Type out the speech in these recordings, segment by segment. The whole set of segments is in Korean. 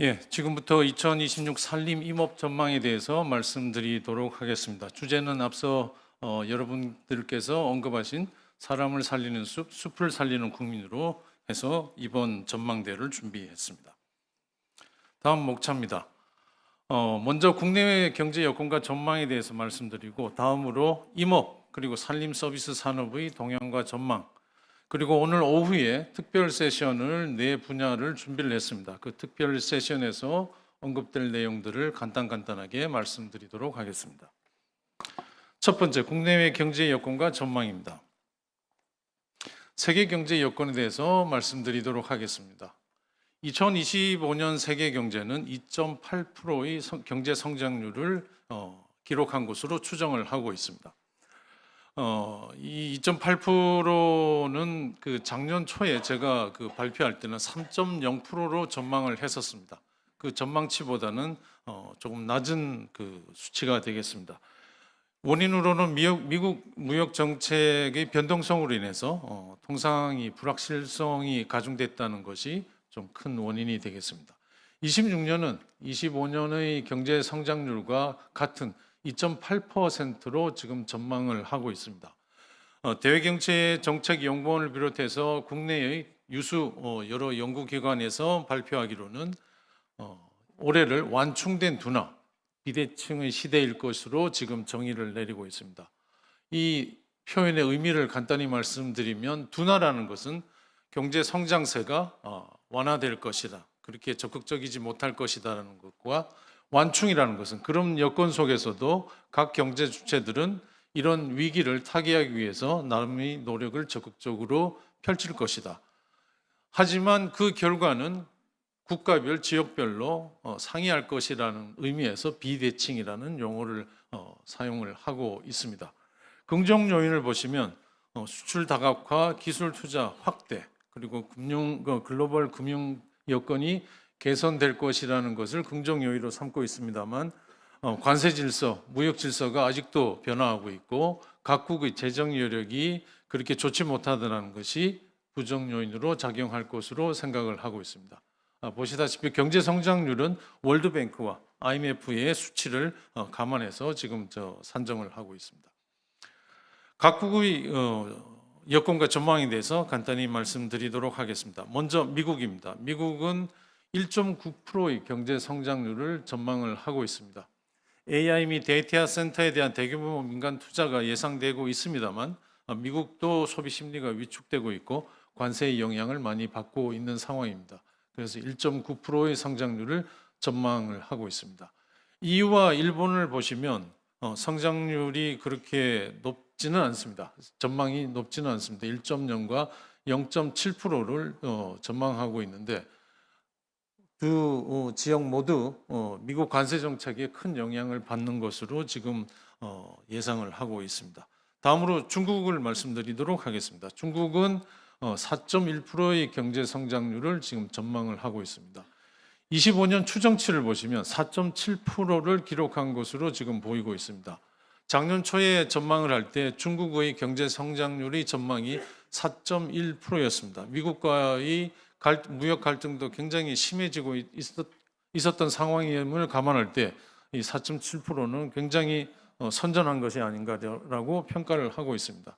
예, 지금부터 2026 산림 임업 전망에 대해서 말씀드리도록 하겠습니다. 주제는 앞서 어, 여러분들께서 언급하신 사람을 살리는 숲, 숲을 살리는 국민으로 해서 이번 전망대를 준비했습니다. 다음 목차입니다. 어, 먼저 국내외 경제 여건과 전망에 대해서 말씀드리고 다음으로 임업 그리고 산림 서비스 산업의 동향과 전망 그리고 오늘 오후에 특별 세션을 네 분야를 준비를 했습니다. 그 특별 세션에서 언급될 내용들을 간단 간단하게 말씀드리도록 하겠습니다. 첫 번째, 국내외 경제 여건과 전망입니다. 세계 경제 여건에 대해서 말씀드리도록 하겠습니다. 2025년 세계 경제는 2.8%의 경제 성장률을 어, 기록한 것으로 추정을 하고 있습니다. 어, 이 2.8%는 그 작년 초에 제가 그 발표할 때는 3.0%로 전망을 했었습니다. 그 전망치보다는 어, 조금 낮은 그 수치가 되겠습니다. 원인으로는 미국, 미국 무역 정책의 변동성으로 인해서 어, 통상이 불확실성이 가중됐다는 것이 좀 큰 원인이 되겠습니다. 26년은 25년의 경제 성장률과 같은 2.8%로 지금 전망을 하고 있습니다. 어, 대외경제 정책 연구원을 비롯해서 국내의 유수 어, 여러 연구기관에서 발표하기로는 어, 올해를 완충된 둔화, 비대칭의 시대일 것으로 지금 정의를 내리고 있습니다. 이 표현의 의미를 간단히 말씀드리면 둔화라는 것은 경제 성장세가 어, 완화될 것이다. 그렇게 적극적이지 못할 것이다라는 것과 완충이라는 것은 그런 여건 속에서도 각 경제 주체들은 이런 위기를 타개하기 위해서 나름의 노력을 적극적으로 펼칠 것이다. 하지만 그 결과는 국가별, 지역별로 어, 상이할 것이라는 의미에서 비대칭이라는 용어를 어, 사용을 하고 있습니다. 긍정 요인을 보시면 어, 수출 다각화, 기술 투자 확대, 그리고 금융 그 글로벌 금융 여건이 개선될 것이라는 것을 긍정 요인으로 삼고 있습니다만 어, 관세 질서, 무역 질서가 아직도 변화하고 있고 각국의 재정 여력이 그렇게 좋지 못하다는 것이 부정 요인으로 작용할 것으로 생각을 하고 있습니다. 아, 보시다시피 경제 성장률은 월드뱅크와 IMF의 수치를 어, 감안해서 지금 저 산정을 하고 있습니다. 각국의 어, 여건과 전망에 대해서 간단히 말씀드리도록 하겠습니다. 먼저 미국입니다. 미국은 1.9%의 경제 성장률을 전망을 하고 있습니다. AI 및 데이터 센터에 대한 대규모 민간 투자가 예상되고 있습니다만 어, 미국도 소비 심리가 위축되고 있고 관세의 영향을 많이 받고 있는 상황입니다. 그래서 1.9%의 성장률을 전망을 하고 있습니다. EU와 일본을 보시면 어, 성장률이 그렇게 높지는 않습니다. 전망이 높지는 않습니다. 1.0과 0.7%를 어, 전망하고 있는데 두 어, 지역 모두 어, 미국 관세 정책에 큰 영향을 받는 것으로 지금 어, 예상을 하고 있습니다. 다음으로 중국을 말씀드리도록 하겠습니다. 중국은 4.1%의 경제 성장률을 지금 전망을 하고 있습니다. 25년 추정치를 보시면 4.7%를 기록한 것으로 지금 보이고 있습니다. 작년 초에 전망을 할 때 중국의 경제 성장률의 전망이 4.1%였습니다. 미국과의 갈, 무역 갈등도 굉장히 심해지고 있었, 있었던 상황임을 감안할 때 이 4.7%는 굉장히 어, 선전한 것이 아닌가라고 평가를 하고 있습니다.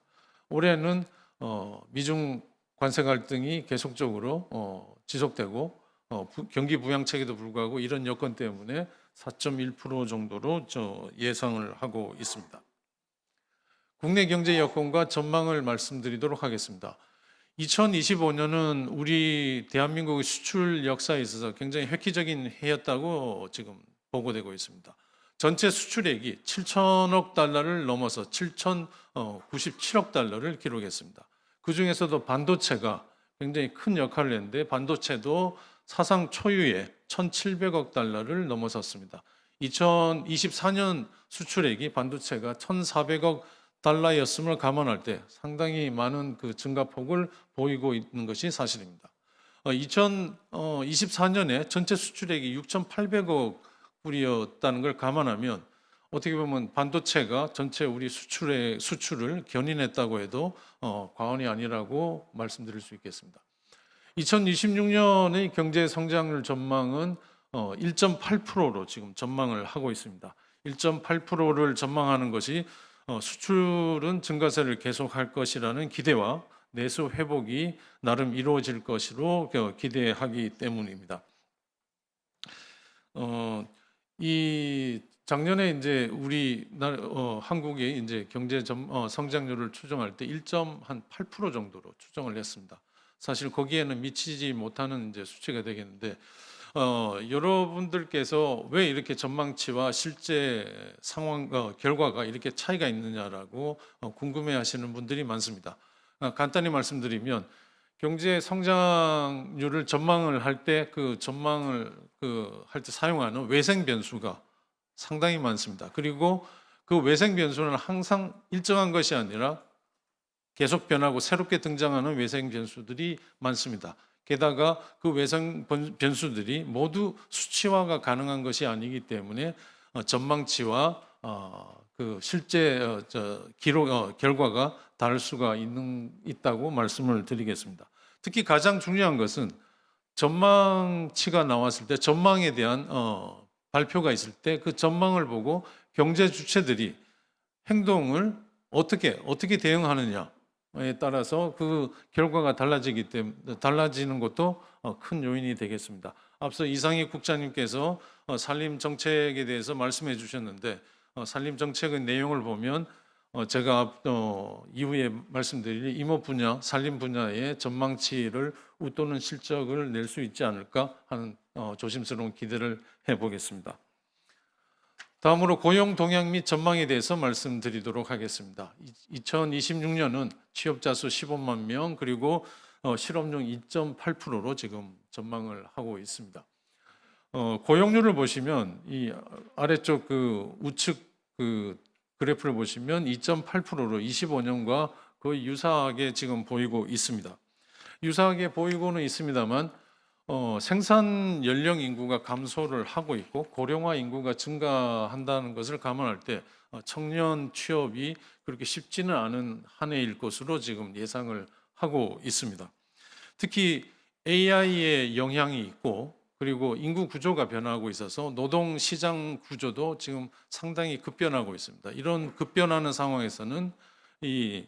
올해는 어, 미중 관세 갈등이 계속적으로 어, 지속되고 어, 부, 경기 부양책에도 불구하고 이런 여건 때문에 4.1% 정도로 저 예상을 하고 있습니다. 국내 경제 여건과 전망을 말씀드리도록 하겠습니다. 2025년은 우리 대한민국의 수출 역사에 있어서 굉장히 획기적인 해였다고 지금 보고되고 있습니다. 전체 수출액이 7천억 달러를 넘어서 7,097억 달러를 기록했습니다. 그 중에서도 반도체가 굉장히 큰 역할을 했는데 반도체도 사상 초유의 1,700억 달러를 넘어섰습니다. 2024년 수출액이 반도체가 1,400억 달러였음을 감안할 때 상당히 많은 그 증가폭을 보이고 있는 것이 사실입니다. 2024년에 전체 수출액이 6,800억 불이었다는 걸 감안하면 어떻게 보면 반도체가 전체 우리 수출의 수출을 견인했다고 해도 어, 과언이 아니라고 말씀드릴 수 있겠습니다. 2026년의 경제 성장률 전망은 어, 1.8%로 지금 전망을 하고 있습니다. 1.8%를 전망하는 것이 어, 수출은 증가세를 계속할 것이라는 기대와 내수 회복이 나름 이루어질 것으로 어, 기대하기 때문입니다. 어, 이 작년에 이제 우리 나 어, 한국의 이제 경제 점, 어, 성장률을 추정할 때 1.8% 정도로 추정을 했습니다. 사실 거기에는 미치지 못하는 이제 수치가 되겠는데 어, 여러분들께서 왜 이렇게 전망치와 실제 상황 어, 결과가 이렇게 차이가 있느냐라고 어, 궁금해하시는 분들이 많습니다. 어, 간단히 말씀드리면 경제 성장률을 전망을 할 때 그 전망을 그 할 때 사용하는 외생 변수가 상당히 많습니다. 그리고 그 외생 변수는 항상 일정한 것이 아니라 계속 변하고 새롭게 등장하는 외생 변수들이 많습니다. 게다가 그 변- 변수들이 모두 수치화가 가능한 것이 아니기 때문에 어, 전망치와 어, 그 실제 어, 저 기록 어, 결과가 다를 수가 있는 있다고 말씀을 드리겠습니다. 특히 가장 중요한 것은 전망치가 나왔을 때 전망에 대한 어, 발표가 있을 때 그 전망을 보고 경제 주체들이 행동을 어떻게 어떻게 대응하느냐 에 따라서 그 결과가 달라지기 때문에 달라지는 것도 어, 큰 요인이 되겠습니다. 앞서 이상희 국장님께서 어, 산림 정책에 대해서 말씀해 주셨는데 어, 산림 정책의 내용을 보면 어, 제가 앞- 어, 이후에 말씀드릴 임업 분야, 산림 분야의 전망치를 웃도는 실적을 낼 수 있지 않을까 하는 어, 조심스러운 기대를 해보겠습니다. 다음으로 고용 동향 및 전망에 대해서 말씀드리도록 하겠습니다. 2026년은 취업자 수 15만 명 그리고 어, 실업률 2.8%로 지금 전망을 하고 있습니다. 어, 고용률을 보시면 이 아래쪽 그 우측 그 그래프를 보시면 2.8%로 25년과 거의 유사하게 지금 보이고 있습니다. 유사하게 보이고는 있습니다만 어, 생산 연령 인구가 감소를 하고 있고 고령화 인구가 증가한다는 것을 감안할 때 어, 청년 취업이 그렇게 쉽지는 않은 한 해일 것으로 지금 예상을 하고 있습니다. 특히 AI의 영향이 있고 그리고 인구 구조가 변화하고 있어서 노동 시장 구조도 지금 상당히 급변하고 있습니다. 이런 급변하는 상황에서는 이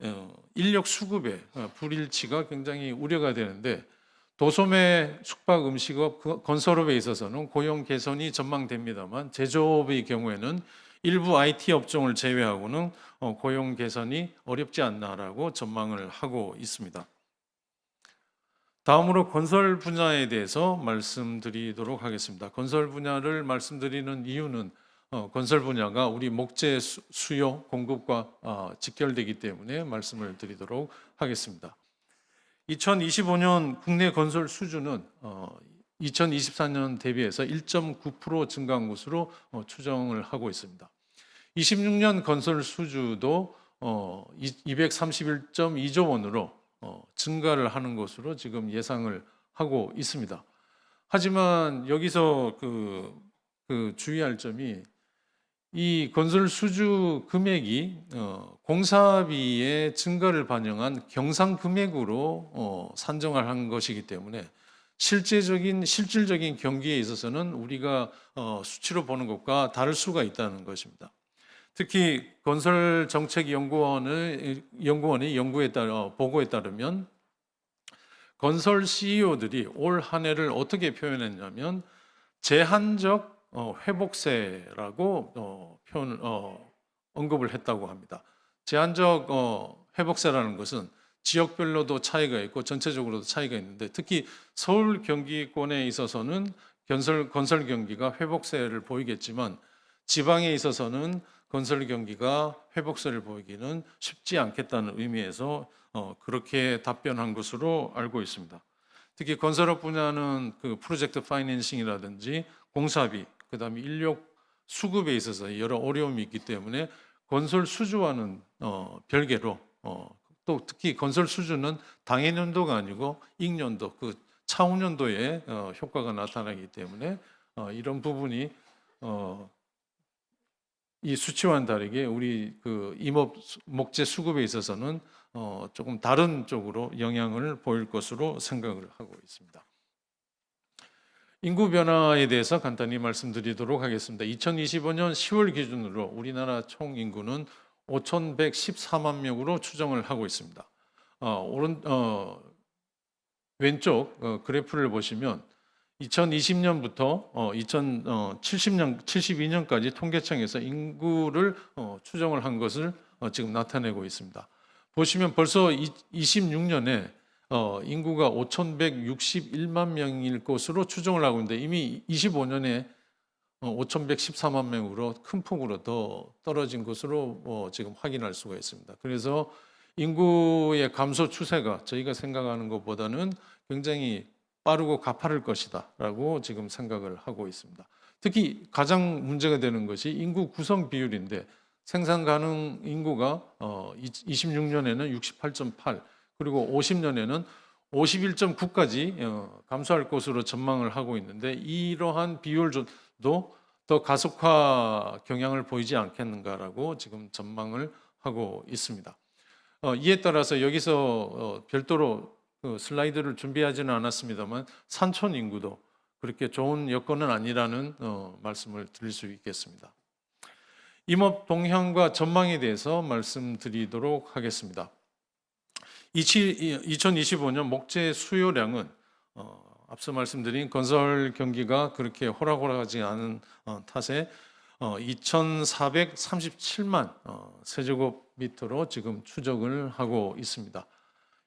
어, 인력 수급의 어, 불일치가 굉장히 우려가 되는데 도소매, 숙박, 음식업, 그- 건설업에 있어서는 고용 개선이 전망됩니다만 제조업의 경우에는 일부 IT 업종을 제외하고는 어, 고용 개선이 어렵지 않나라고 전망을 하고 있습니다. 다음으로 건설 분야에 대해서 말씀드리도록 하겠습니다. 건설 분야를 말씀드리는 이유는 어, 건설 분야가 우리 목재 수- 수요 공급과 어, 직결되기 때문에 말씀을 드리도록 하겠습니다. 2025년 국내 건설 어, 2024년 대비해서 1.9% 증가한 것으로 어, 추정을 하고 있습니다. 26년 건설 수주도 어, 231.2조 원으로 어, 증가를 하는 것으로 지금 예상을 하고 있습니다. 하지만 여기서 그, 그 주의할 점이 이 건설 수주 금액이 어, 공사비의 증가를 반영한 경상 금액으로 어, 산정을 한 것이기 때문에 실제적인 실질적인 경기에 있어서는 우리가 어, 수치로 보는 것과 다를 수가 있다는 것입니다. 특히 건설 정책 연구원의 연구원의 연구에 따라 보고에 따르면 건설 CEO들이 올 한 해를 어떻게 표현했냐면 제한적 어, 회복세라고 어, 표현 어, 언급을 했다고 합니다. 제한적 어, 회복세라는 것은 지역별로도 차이가 있고 전체적으로도 차이가 있는데 특히 서울 경기권에 있어서는 건설 건설 경기가 회복세를 보이겠지만 지방에 있어서는 건설 경기가 회복세를 보이기는 쉽지 않겠다는 의미에서 어, 그렇게 답변한 것으로 알고 있습니다. 특히 건설업 분야는 그 프로젝트 파이낸싱이라든지 공사비, 그다음에 인력 수급에 있어서 여러 어려움이 있기 때문에 건설 수주와는 어, 별개로 어, 또 특히 건설 수주는 당해년도가 아니고 익년도 그 차후년도에 어, 효과가 나타나기 때문에 어, 이런 부분이 어, 이 수치와는 다르게 우리 그 임업 수- 목재 수급에 있어서는 어, 조금 다른 쪽으로 영향을 보일 것으로 생각을 하고 있습니다. 인구 변화에 대해서 간단히 말씀드리도록 하겠습니다. 2025년 10월 기준으로 우리나라 총 인구는 5,114만 명으로 추정을 하고 있습니다. 어, 오른 어, 왼쪽 어, 그래프를 보시면 2020년부터 어, 2070년 72년까지 통계청에서 인구를 어, 추정을 한 것을 어, 지금 나타내고 있습니다. 보시면 벌써 26년에 어, 인구가 5,161만 명일 것으로 추정을 하고 있는데 이미 25년에 어, 5,114만 명으로 큰 폭으로 더 떨어진 것으로 어, 지금 확인할 수가 있습니다. 그래서 인구의 감소 추세가 저희가 생각하는 것보다는 굉장히 빠르고 가파를 것이다라고 지금 생각을 하고 있습니다. 특히 가장 문제가 되는 것이 인구 구성 비율인데 생산 가능 인구가 어, 26년에는 68.8 그리고 50년에는 51.9까지 어, 감소할 것으로 전망을 하고 있는데 이러한 비율도 더 가속화 경향을 보이지 않겠는가라고 지금 전망을 하고 있습니다. 어, 이에 따라서 여기서 어, 별도로 그 슬라이드를 준비하지는 않았습니다만 산촌 인구도 그렇게 좋은 여건은 아니라는 어, 말씀을 드릴 수 있겠습니다. 임업 동향과 전망에 대해서 말씀드리도록 하겠습니다. 2025년 목재 수요량은 어, 앞서 말씀드린 건설 경기가 그렇게 호락호락하지 않은 어, 탓에 어, 2,437만 어, 세제곱미터로 지금 추정을 하고 있습니다.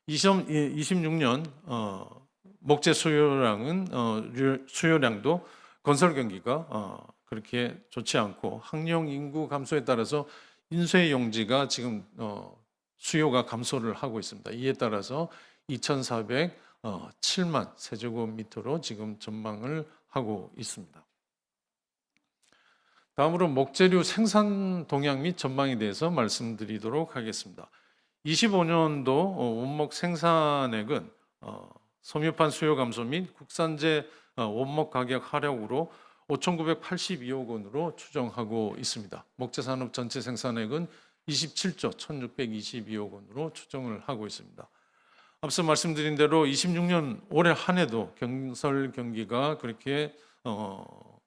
2026년 어, 목재 수요량은 어, 류- 수요량도 건설 경기가 어, 그렇게 좋지 않고 학령 인구 감소에 따라서 인쇄 용지가 지금 어, 수요가 감소를 하고 있습니다. 이에 따라서 2,407만 세제곱미터로 지금 전망을 하고 있습니다. 다음으로 목재류 생산 동향 및 전망에 대해서 말씀드리도록 하겠습니다. 25년도 원목 생산액은 어, 섬유판 수요 감소 및 국산재 어, 원목 가격 하락으로 5,982억 원으로 추정하고 있습니다. 목재 산업 전체 생산액은 27조 1,622억 원으로 추정을 하고 있습니다. 앞서 말씀드린 대로 26년 올해 한 해도 경설 경기가 그렇게 어,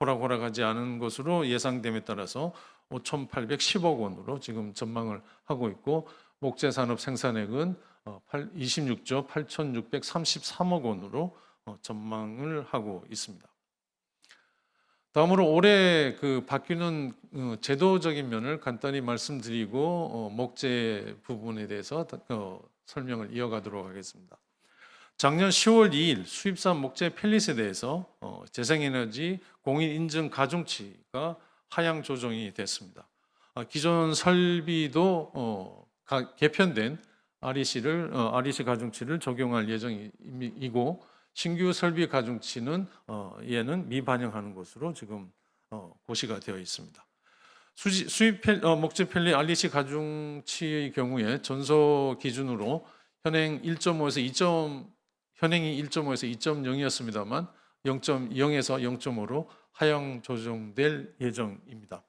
호락호락하지 않은 것으로 예상됨에 따라서 5,810억 원으로 지금 전망을 하고 있고 목재 산업 생산액은 어, 8 26조 8,633억 원으로 어, 전망을 하고 있습니다. 다음으로 올해 그 바뀌는 어, 제도적인 면을 간단히 말씀드리고 어, 목재 부분에 대해서 어, 설명을 이어가도록 하겠습니다. 작년 10월 2일 수입산 목재 펠릿에 대해서 어, 재생에너지 공인 인증 가중치가 하향 조정이 됐습니다. 아, 기존 설비도 개편된 REC를 어, REC 가중치를 적용할 예정이고 신규 설비 가중치는 어, 얘는 미반영하는 것으로 지금 어, 고시가 되어 있습니다. 수지, 수입 펠, 어, 목재 펠리 REC 가중치의 경우에 전소 기준으로 현행 1.5에서 2. 현행이 1.5에서 2.0이었습니다만 0.0에서 0.5로 하향 조정될 예정입니다.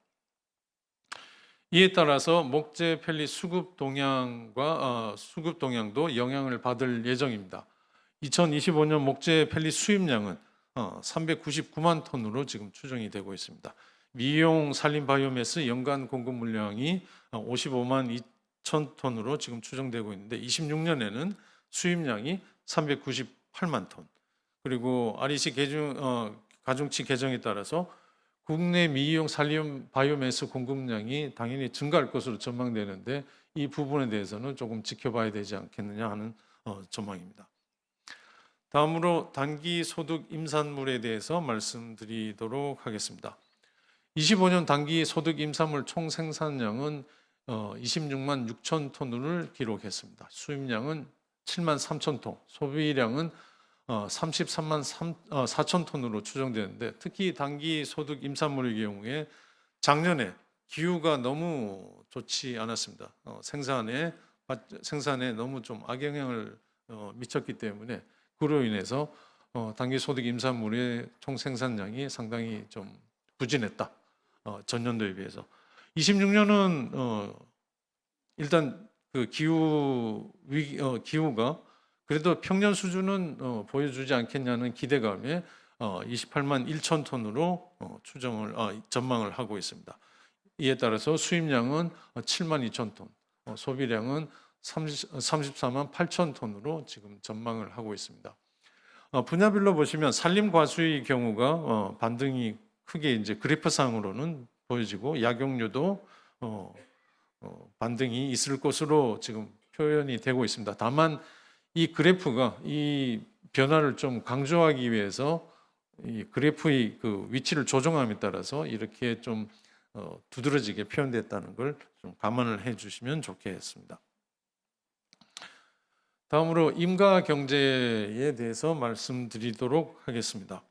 이에 따라서 목재 펠리 수급 동향과 어, 수급 동향도 영향을 받을 예정입니다. 2025년 목재 펠리 수입량은 어, 399만 톤으로 지금 추정이 되고 있습니다. 미용 산림 바이오매스 연간 공급 물량이 어, 55만 2천 톤으로 지금 추정되고 있는데 26년에는 수입량이 398만 톤. 그리고 REC 개중 어, 가중치 개정에 따라서 국내 미용 산림 바이오매스 공급량이 당연히 증가할 것으로 전망되는데 이 부분에 대해서는 조금 지켜봐야 되지 않겠느냐 하는 어, 전망입니다. 다음으로 단기 소득 임산물에 대해서 말씀드리도록 하겠습니다. 25년 단기 소득 임산물 총 생산량은 어, 26만 6천 톤을 기록했습니다. 수입량은 7만 3천 톤, 소비량은 어, 33만 3, 어, 4천 톤으로 추정되는데 특히 단기 소득 임산물의 경우에 작년에 기후가 너무 좋지 않았습니다. 어, 생산에 받- 생산에 너무 좀 악영향을 어, 미쳤기 때문에 그로 인해서 어, 단기 소득 임산물의 총 생산량이 상당히 좀 부진했다. 어, 전년도에 비해서 26년은 어, 일단 그 기후 위기 어, 기후가 그래도 평년 수준은 어, 보여주지 않겠냐는 기대감에 어, 28만 1천 톤으로 어, 추정을 어, 전망을 하고 있습니다. 이에 따라서 수입량은 어, 7만 2천 톤, 어, 소비량은 30, 34만 8천 톤으로 지금 전망을 하고 있습니다. 어, 분야별로 보시면 산림 과수의 경우가 어, 반등이 크게 이제 그래프상으로는 보여지고 약용류도 어, 어, 반등이 있을 것으로 지금 표현이 되고 있습니다. 다만 이 그래프가 이 변화를 좀 강조하기 위해서 이 그래프의 그 위치를 조정함에 따라서 이렇게 좀 어, 두드러지게 표현됐다는 걸 좀 감안을 해주시면 좋겠습니다. 다음으로 임가 경제에 대해서 말씀드리도록 하겠습니다.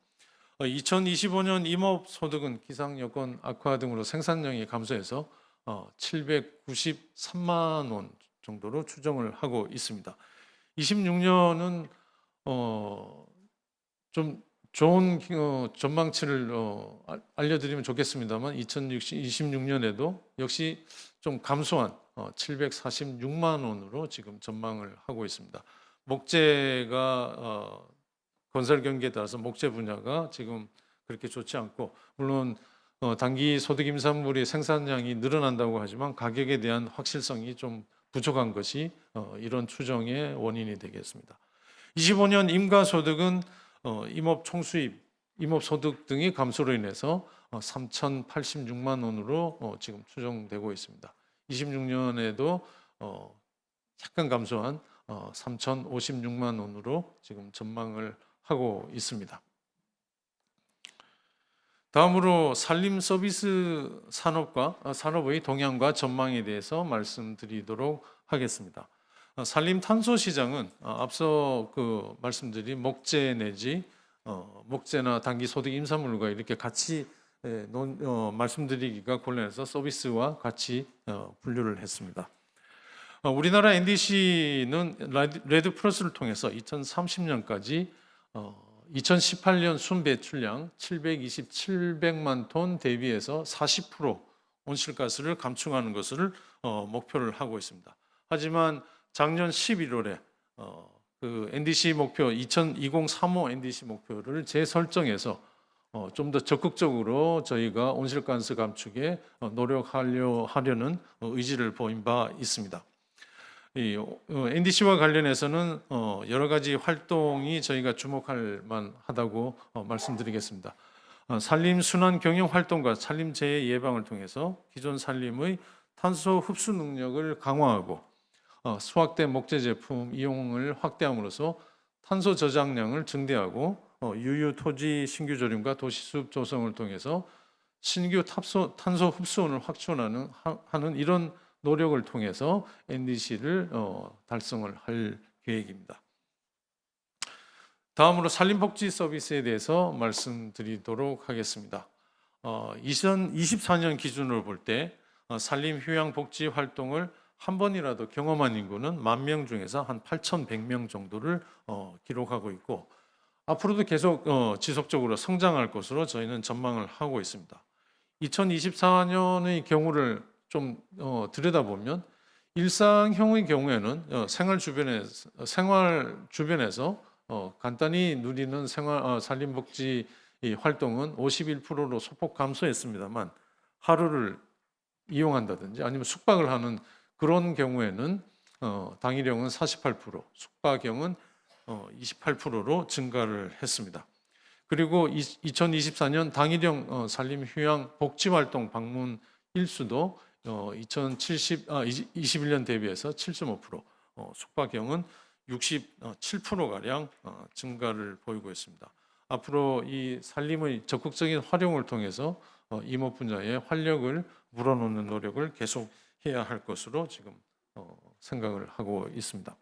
2025년 임업 소득은 기상 여건 악화 등으로 생산량이 감소해서 793만 원 정도로 추정을 하고 있습니다. 26년은 어, 좀 좋은 어, 전망치를 어, 알- 알려드리면 좋겠습니다만 2026년에도 역시 좀 감소한 어, 746만 원으로 지금 전망을 하고 있습니다. 목재가 어, 건설 경기에 따라서 목재 분야가 지금 그렇게 좋지 않고 물론 어, 단기 소득 임산물의 생산량이 늘어난다고 하지만 가격에 대한 확실성이 좀 부족한 것이 어, 이런 추정의 원인이 되겠습니다. 25년 임가 소득은 어, 임업 총수입, 임업 소득 등의 감소로 인해서 어, 3,086만 원으로 어, 지금 추정되고 있습니다. 26년에도 어, 약간 감소한 어, 3,056만 원으로 지금 전망을 하고 있습니다. 다음으로 산림 서비스 산업과 어, 산업의 동향과 전망에 대해서 말씀드리도록 하겠습니다. 어, 산림 탄소 시장은 어, 앞서 그 말씀드린 목재 내지 어, 목재나 단기 소득 임산물과 이렇게 같이 예, 말씀드리기가 곤란해서 서비스와 같이 어, 분류를 했습니다. 어, 우리나라 NDC는 레드 플러스를 통해서 2030년까지 어, 2018년 순배출량 727백만 톤 대비해서 40% 온실가스를 감축하는 것을 어, 목표를 하고 있습니다. 하지만 작년 11월에 어, 그 NDC 목표 2035 NDC 목표를 재설정해서 어, 좀 더 적극적으로 저희가 온실가스 감축에 어, 노력하려 하려는 어, 의지를 보인 바 있습니다. 이 어, NDC와 관련해서는 어, 여러 가지 활동이 저희가 주목할 만하다고 어, 말씀드리겠습니다. 어, 산림 순환 경영 활동과 산림 재해 예방을 통해서 기존 산림의 탄소 흡수 능력을 강화하고 어, 수확된 목재 제품 이용을 확대함으로써 탄소 저장량을 증대하고 어, 유유 토지 신규 조림과 도시 숲 조성을 통해서 신규 탑소, 탄소 흡수원을 확충하는 하- 하는 이런 노력을 통해서 NDC를 어, 달성을 할 계획입니다. 다음으로 산림복지 서비스에 대해서 말씀드리도록 하겠습니다. 어, 2024년 기준으로 볼때 어, 산림 휴양 복지 활동을 한 번이라도 경험한 인구는 만 명 중에서 한 8,100명 정도를 어, 기록하고 있고 앞으로도 계속 어, 지속적으로 성장할 것으로 저희는 전망을 하고 있습니다. 2024년의 경우를 좀 어, 들여다보면 일상형의 경우에는 어, 생활 주변에 생활 주변에서 어, 간단히 누리는 생활 어, 산림복지 이 활동은 51%로 소폭 감소했습니다만 하루를 이용한다든지 아니면 숙박을 하는 그런 경우에는 어, 당일형은 48%, 숙박형은 어, 28%로 증가를 했습니다. 그리고 2024년 당일형 어, 산림 휴양 복지 활동 방문 일수도 어, 2070 아, 21년 대비해서 7.5%, 어, 숙박형은 67% 가량 어, 증가를 보이고 있습니다. 앞으로 이 산림의 적극적인 활용을 통해서 어, 임업 분야에 활력을 불어넣는 노력을 계속 해야 할 것으로 지금 어, 생각을 하고 있습니다.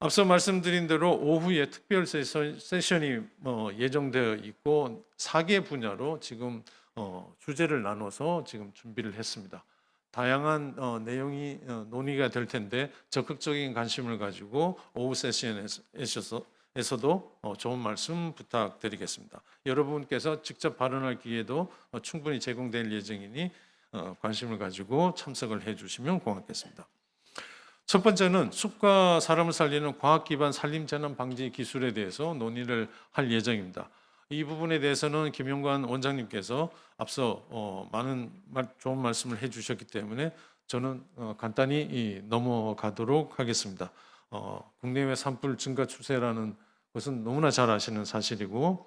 앞서 말씀드린 대로 오후에 특별 세션, 세션이 어, 예정되어 있고 4개 분야로 지금 어, 주제를 나눠서 지금 준비를 했습니다. 다양한 어, 내용이 어, 논의가 될 텐데 적극적인 관심을 가지고 오후 세션에서 에서도 어, 좋은 말씀 부탁드리겠습니다. 여러분께서 직접 발언할 기회도 어, 충분히 제공될 예정이니 어, 관심을 가지고 참석을 해주시면 고맙겠습니다. 첫 번째는 숲과 사람을 살리는 과학 기반 산림 재난 방지 기술에 대해서 논의를 할 예정입니다. 이 부분에 대해서는 김용관 원장님께서 앞서 어, 많은 말, 좋은 말씀을 해주셨기 때문에 저는 어, 간단히 이, 넘어가도록 하겠습니다. 어, 국내외 산불 증가 추세라는 것은 너무나 잘 아시는 사실이고 어,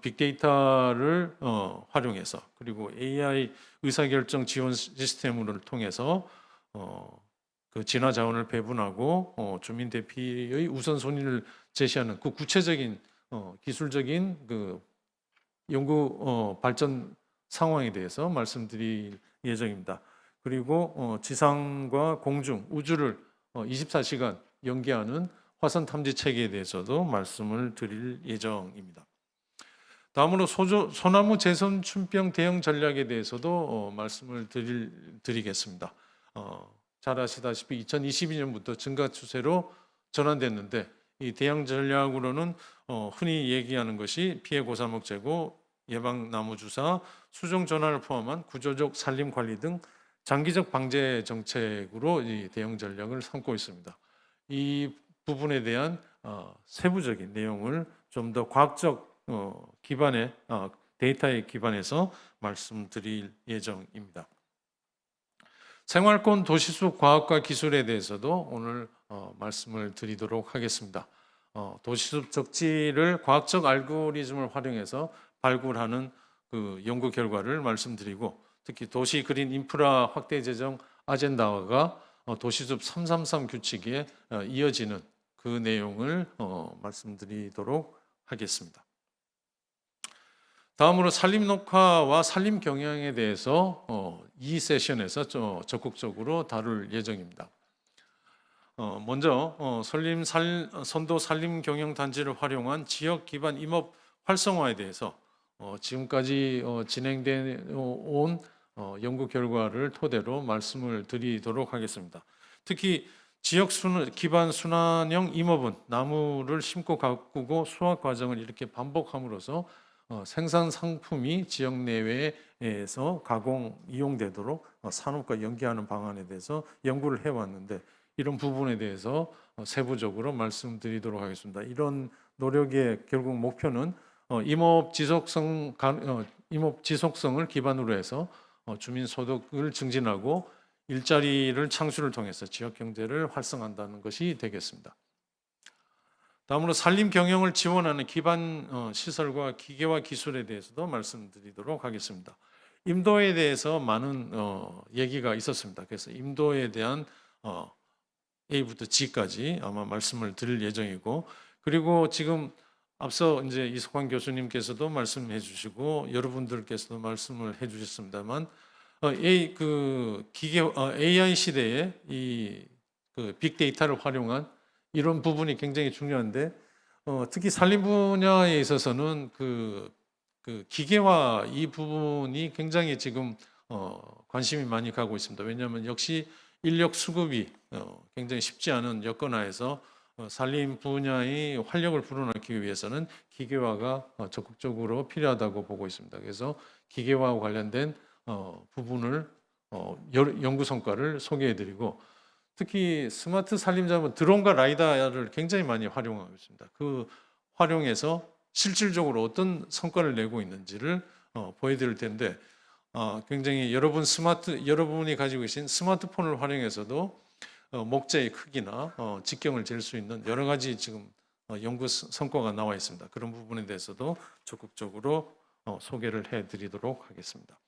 빅데이터를 어, 활용해서 그리고 AI 의사결정 지원 시스템을 통해서 어, 그 진화 자원을 배분하고 어, 주민 대피의 우선 순위를 제시하는 그 구체적인 어, 기술적인 그 연구 어, 발전 상황에 대해서 말씀드릴 예정입니다. 그리고 어, 지상과 공중 우주를 어, 24시간 연계하는 화성 탐지 체계에 대해서도 말씀을 드릴 예정입니다. 다음으로 소조, 소나무 재선 춘병 대응 전략에 대해서도 어, 말씀을 드릴, 드리겠습니다. 어, 잘 아시다시피 2022년부터 증가 추세로 전환됐는데 이 대응 전략으로는 어, 흔히 얘기하는 것이 피해 고사목 제고, 예방 나무 주사, 수종 전환을 포함한 구조적 산림 관리 등 장기적 방제 정책으로 이 대응 전략을 삼고 있습니다. 이 부분에 대한 어, 세부적인 내용을 좀 더 과학적 어, 기반의 어, 데이터에 기반해서 말씀드릴 예정입니다. 생활권 도시숲 과학과 기술에 대해서도 오늘 어, 말씀을 드리도록 하겠습니다. 어, 도시숲 적지를 과학적 알고리즘을 활용해서 발굴하는 그 연구 결과를 말씀드리고 특히 도시 그린 인프라 확대 재정 아젠다가 어, 도시숲 333 규칙에 어, 이어지는 그 내용을 어, 말씀드리도록 하겠습니다. 다음으로 산림 녹화와 산림 경영에 대해서 어, 이 세션에서 좀 적극적으로 다룰 예정입니다. 어, 먼저 어, 산림 살, 선도 산림 경영 단지를 활용한 지역 기반 임업 활성화에 대해서 어, 지금까지 어, 진행된 온 어, 연구 결과를 토대로 말씀을 드리도록 하겠습니다. 특히 지역 순 기반 순환형 임업은 나무를 심고 가꾸고 수확 과정을 이렇게 반복함으로써 어, 생산 상품이 지역 내외에서 가공 이용되도록 어, 산업과 연계하는 방안에 대해서 연구를 해왔는데 이런 부분에 대해서 어, 세부적으로 말씀드리도록 하겠습니다. 이런 노력의 결국 목표는 어, 임업 지속성 가- 어, 임업 지속성을 기반으로 해서 어, 주민 소득을 증진하고 일자리를 창출을 통해서 지역 경제를 활성화한다는 것이 되겠습니다. 다음으로 산림 경영을 지원하는 기반 어, 시설과 기계와 기술에 대해서도 말씀드리도록 하겠습니다. 임도에 대해서 많은 어, 얘기가 있었습니다. 그래서 임도에 대한 어, A부터 G까지 아마 말씀을 드릴 예정이고 그리고 지금 앞서 이제 이석환 교수님께서도 말씀해 주시고 여러분들께서도 말씀을 해 주셨습니다만 어, A 그 기계 어, AI 시대에 이 그 빅데이터를 활용한 이런 부분이 굉장히 중요한데 어, 특히 산림 분야에 있어서는 그, 그 기계화 이 부분이 굉장히 지금 어, 관심이 많이 가고 있습니다. 왜냐하면 역시 인력 수급이 어, 굉장히 쉽지 않은 여건하에서 어, 산림 분야의 활력을 불어넣기 위해서는 기계화가 어, 적극적으로 필요하다고 보고 있습니다. 그래서 기계화와 관련된 어, 부분을 어, 여- 연구 성과를 소개해드리고 특히 스마트 산림자문 드론과 라이다를 굉장히 많이 활용하고 있습니다. 그 활용해서 실질적으로 어떤 성과를 내고 있는지를 어, 보여드릴 텐데 어, 굉장히 여러분 스마트 여러분이 가지고 계신 스마트폰을 활용해서도 어, 목재의 크기나 어, 직경을 잴 수 있는 여러 가지 지금 어, 연구 스- 성과가 나와 있습니다. 그런 부분에 대해서도 적극적으로 어, 소개를 해드리도록 하겠습니다.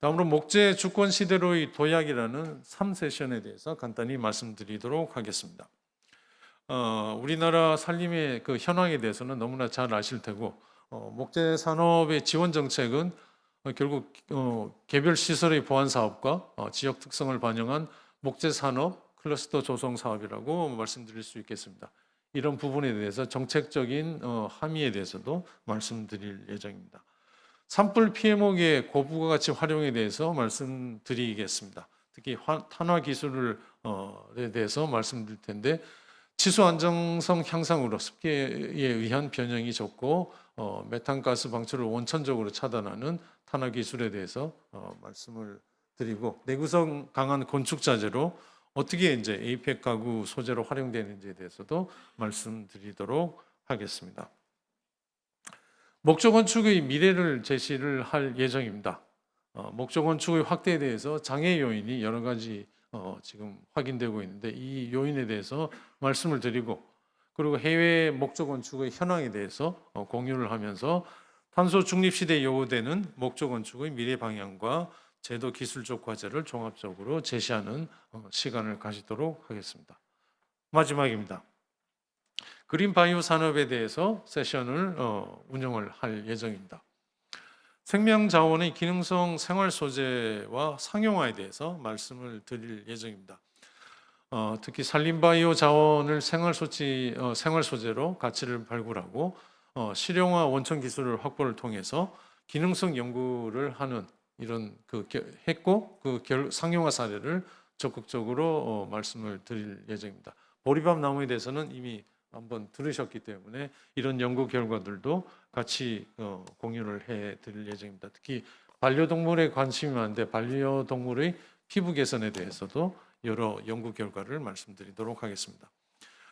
다음으로 목재 주권 시대로의 도약이라는 3세션에 대해서 간단히 말씀드리도록 하겠습니다. 어, 우리나라 산림의 그 현황에 대해서는 너무나 잘 아실 테고 어, 목재 산업의 지원 정책은 어, 결국 어, 개별 시설의 보안 사업과 어, 지역 특성을 반영한 목재 산업 클러스터 조성 사업이라고 말씀드릴 수 있겠습니다. 이런 부분에 대해서 정책적인 어, 함의에 대해서도 말씀드릴 예정입니다. 산불 피해목의 고부가 가치 활용에 대해서 말씀드리겠습니다. 특히 화- 탄화 기술을 어, 에 대해서 말씀드릴 텐데 치수 안정성 향상으로 습기에 의한 변형이 적고 어, 메탄가스 방출을 원천적으로 차단하는 탄화 기술에 대해서 어, 말씀을 드리고 내구성 강한 건축 자재로 어떻게 이제 에이펙 가구 소재로 활용되는지에 대해서도 말씀드리도록 하겠습니다. 목적 건축의 미래를 제시를 할 예정입니다. 어, 목적 건축의 확대에 대해서 장애 요인이 여러 가지 어, 지금 확인되고 있는데 이 요인에 대해서 말씀을 드리고 그리고 해외 목적 건축의 현황에 대해서 어, 공유를 하면서 탄소 중립 시대에 요구되는 목적 건축의 미래 방향과 제도 기술적 과제를 종합적으로 제시하는 어, 시간을 가지도록 하겠습니다. 마지막입니다. 그린 바이오 산업에 대해서 세션을 어, 운영을 할 예정입니다. 생명 자원의 기능성 생활 소재와 상용화에 대해서 말씀을 드릴 예정입니다. 어, 특히 산림 바이오 자원을 생활 소지 어, 생활 소재로 가치를 발굴하고 어, 실용화 원천 기술을 확보를 통해서 기능성 연구를 하는 이런 그 겨- 했고 그 결, 상용화 사례를 적극적으로 어, 말씀을 드릴 예정입니다. 보리밥 나무에 대해서는 이미 한번 들으셨기 때문에 이런 연구 결과들도 같이 어, 공유를 해 드릴 예정입니다. 특히 반려동물에 관심이 많은데 반려동물의 피부 개선에 대해서도 여러 연구 결과를 말씀드리도록 하겠습니다.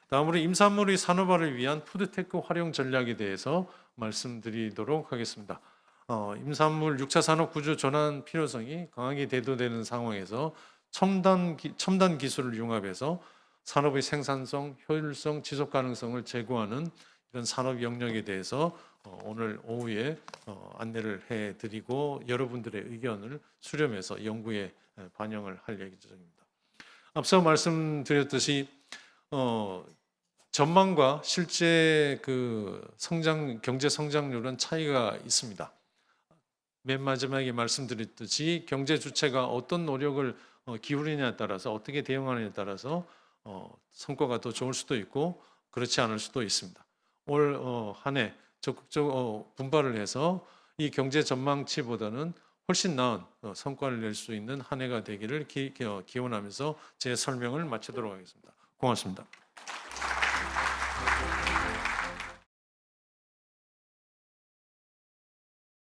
다음으로 임산물의 산업화를 위한 푸드테크 활용 전략에 대해서 말씀드리도록 하겠습니다. 어, 임산물 6차 산업 구조 전환 필요성이 강하게 대두되는 상황에서 첨단 기, 첨단 기술을 융합해서 산업의 생산성, 효율성, 지속 가능성을 제고하는 이런 산업 영역에 대해서 어, 오늘 오후에 어, 안내를 해드리고 여러분들의 의견을 수렴해서 연구에 에, 반영을 할 예정입니다. 앞서 말씀드렸듯이 어, 전망과 실제 그 성장 경제 성장률은 차이가 있습니다. 맨 마지막에 말씀드렸듯이 경제 주체가 어떤 노력을 어, 기울이냐에 따라서 어떻게 대응하느냐에 따라서 어, 성과가 더 좋을 수도 있고 그렇지 않을 수도 있습니다. 올 어, 한해 적극적 어, 분발을 해서 이 경제 전망치보다는 훨씬 나은 어, 성과를 낼 수 있는 한 해가 되기를 기, 기, 어, 기원하면서 제 설명을 마치도록 하겠습니다. 고맙습니다.